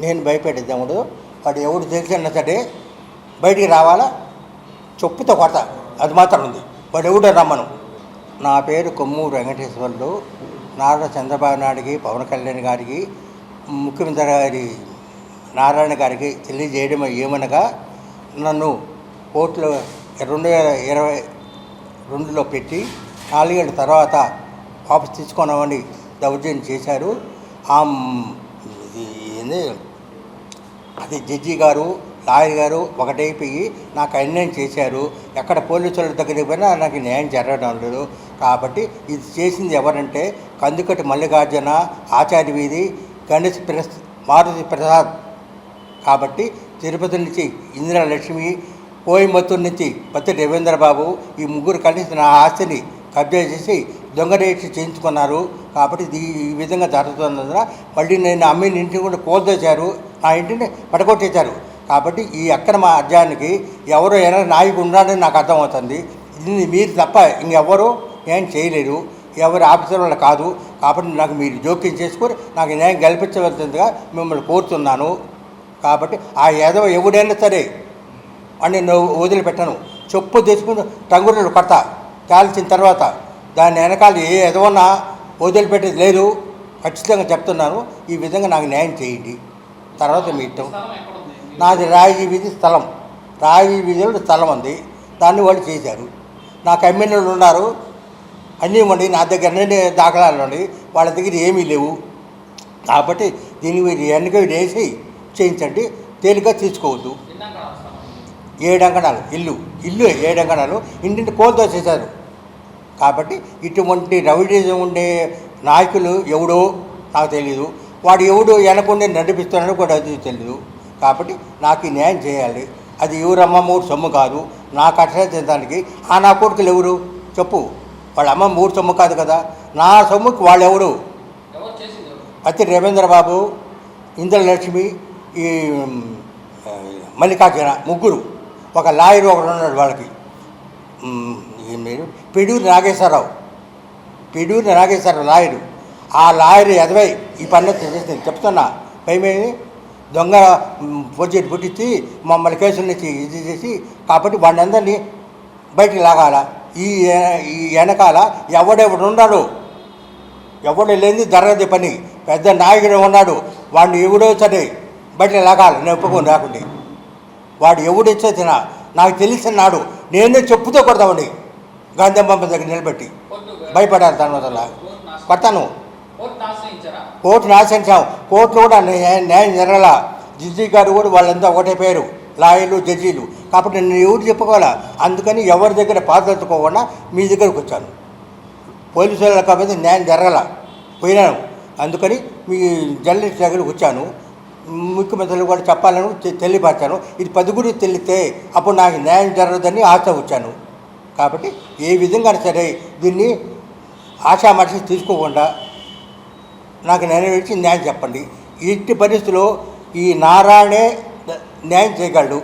నేను భయపెట్టే దేవుడు వాడు ఎవడు తెలిసినా సరే బయటికి రావాలా? చొప్పుతో కొడతా. అది మాత్రం ఉంది. వాడు ఎవడో రమ్మను. నా పేరు కొమ్మూరు వెంకటేశ్వర్లు. నారా చంద్రబాబు నాయుడికి పవన్ కళ్యాణ్ గారికి ముఖ్యమంత్రి గారి నారాయణ గారికి తెలియజేయడం ఏమనగా నన్ను కోర్టులో రెండు వేల ఇరవై రెండులో పెట్టి నాలుగేళ్ళ తర్వాత వాపసు తీసుకున్నామని దౌర్జన్యం చేశారు. ఆ ఇది ఏంది? అది జడ్జి గారు లాయర్ గారు ఒకటైపోయి నాకు అన్యాయం చేశారు. ఎక్కడ పోలీసుల దగ్గరికి పోయినా నాకు న్యాయం జరగడం లేదు. కాబట్టి ఇది చేసింది ఎవరంటే కందుకటి మల్లికార్జున ఆచార్య వీధి గణేష్ ప్రస్ మారుతి ప్రసాద్. కాబట్టి తిరుపతి నుంచి ఇందిరాలక్ష్మి కోయంబత్తూరు నుంచి పత్తి రవీంద్రబాబు ఈ ముగ్గురు కలిసి నా ఆస్తిని కబ్జా చేసి దొంగ రేట్లు చేయించుకున్నారు. కాబట్టి ఇది ఈ విధంగా జరుగుతున్నందున మళ్ళీ నేను అమ్మిన ఇంటిని కూడా కోల్దోశారు ఆ ఇంటిని పడగొట్టేశారు. కాబట్టి ఈ అక్రమ అధ్యాయానికి ఎవరో ఏదైనా నాయకుడు ఉన్నాడని నాకు అర్థమవుతుంది. ఇది మీరు తప్ప ఇంకెవ్వరూ ఏం చేయలేరు. ఎవరి ఆఫీసర్ వాళ్ళు కాదు. కాబట్టి నాకు మీరు జోక్యం చేసుకొని నాకు న్యాయం కల్పించవలసిందిగా మిమ్మల్ని కోరుతున్నాను. కాబట్టి ఆ ఏదో ఎవడైనా సరే అని నేను వదిలిపెట్టను. చెప్పు తెచ్చుకుని టంగురులు కడతా. కాల్చిన తర్వాత దాని వెనకాల ఏ ఎదవన్నా వదిలిపెట్టేది లేదు. ఖచ్చితంగా చెప్తున్నాను. ఈ విధంగా నాకు న్యాయం చేయండి. తర్వాత మీ నాది రాయి వీధి స్థలం. రాయి వీధిలో స్థలం ఉంది దాన్ని వాళ్ళు చేశారు. నాకు ఎమ్మెల్యేలు ఉన్నారు. అన్నీ ఉండి నా దగ్గర నుండి దాఖలాలు ఉండి వాళ్ళ దగ్గర ఏమీ లేవు. కాబట్టి దీన్ని మీరు ఎన్నిక వేసి చేయించండి. తేలిక తీసుకోవద్దు. ఏడు అంకణాలు ఇల్లు. ఇల్లు ఏడు అంకణాలు ఇంటింటి కోల్తో చేశారు. కాబట్టి ఇటువంటి రౌడీజం ఉండే నాయకులు ఎవడో నాకు తెలియదు వాడు ఎవడు వెనకుండి నడిపిస్తున్నాడో కూడా అది తెలియదు కాబట్టి నాకు ఈ న్యాయం చేయాలి. అది ఎవరమ్మ మూడు సొమ్ము కాదు. నాకు అక్షరించడానికి ఆ నా కొడుకులు ఎవరు? చెప్పు. వాళ్ళ అమ్మ మూడు సొమ్ము కాదు కదా. నా సొమ్ముకి వాళ్ళు ఎవరు? ఎవరు చేసింది ఎవరు? పత్తి రవీంద్ర బాబు ఇంద్రలక్ష్మి ఈ మల్లికార్జున ముగ్గురు. ఒక లాయర్ ఒకడు ఉన్నాడు వాళ్ళకి. మీరు పిడూరి నాగేశ్వరరావు. పిడూరి నాగేశ్వరరావు లాయరు. ఆ లాయర్ ఎదవై ఈ పని చేసింది చెప్తున్నా భయమేమి? దొంగ పొజిట్ పుట్టించి మమ్మల్ని కేసుల నుంచి ఇది చేసి కాబట్టి వాడిని బయటికి లాగాల? ఈ ఈ వెనకాల ఎవడెవడు ఉన్నాడు? ఎవడు లేని జరగదు పని. పెద్ద నాయకుడు ఉన్నాడు. వాడిని ఎవడో సరే బయట లాగాలి. నేను ఒప్పుకొని రాకుండా. వాడు ఎవడు ఇచ్చొచ్చినా నాకు తెలిసిన నాడు నేనే చెప్పుతో కొడతామండి గాంధీబొమ్మ దగ్గర నిలబెట్టి భయపడారు దాని వల్ల కొడతాను. కోర్టు ఆశ్రయించారా? కోర్టులో కూడా న్యాయం జరగల. జడ్జి గారు కూడా వాళ్ళంతా ఒకటే పేరు. లాయర్లు జడ్జీలు. కాబట్టి నేను ఎవరు చెప్పుకోవాలా? అందుకని ఎవరి దగ్గర పాదెత్తుకోకుండా మీ దగ్గరకు వచ్చాను. పోలీసు వాళ్ళ కాబట్టి న్యాయం జరగల. పోయినాను. అందుకని మీ జర్నలిస్ట్ దగ్గరకు వచ్చాను. ముఖ్యమంత్రులు కూడా చెప్పాలని తె- తెలియపరిచాను. ఇది పదుగురు తెలిస్తే అప్పుడు నాకు న్యాయం జరగదని ఆశ వచ్చాను. కాబట్టి ఏ విధంగా సరే దీన్ని ఆశామాషి తీసుకోకుండా నాకు నెరవేర్చి న్యాయం చెప్పండి. ఇట్టి పరిస్థితిలో ఈ నారాయణే న్యాయం చేయగలడు.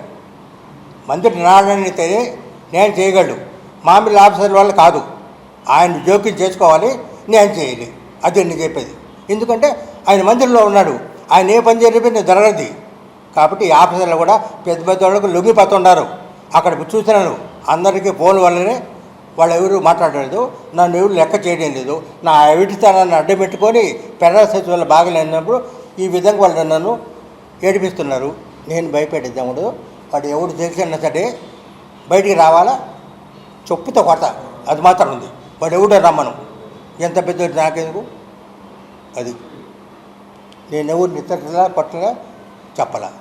మంత్రి నారాయణ అయితే న్యాయం చేయగలడు. మామిడి ఆఫీసర్ వాళ్ళు కాదు. ఆయన జోక్యం చేసుకోవాలి న్యాయం చేయాలి. అది నేను చెప్పేది. ఎందుకంటే ఆయన మంత్రిలో ఉన్నాడు. ఆయన ఏ పని చేయకపోయినా జరగదు కాబట్టి ఈ ఆఫీసర్లు కూడా పెద్ద పెద్ద వాళ్ళకు లొంగిపోతున్నారు అక్కడ చూస్తున్నాను. అందరికీ ఫోన్ వల్లనే వాళ్ళు ఎవరు మాట్లాడలేదు నన్ను ఎవరు లెక్క చేయడం లేదు. నా ఎవిటితనాన్ని అడ్డం పెట్టుకొని పెరాసైజ్ వల్ల బాగలేనప్పుడు ఈ విధంగా వాళ్ళు నన్ను ఏడిపిస్తున్నారు. నేను భయపెట్టే దేవుడు వాడు ఎవడు తెలిసినా సరే బయటికి రావాలా? చొప్పుతో కొడతా. అది మాత్రం ఉంది. వాడు ఎవడో రమ్మను. ఎంత పెద్ద నాకెందుకు? అది. నేను ఎవరు నిద్రలా కొట్టలా చెప్పలా.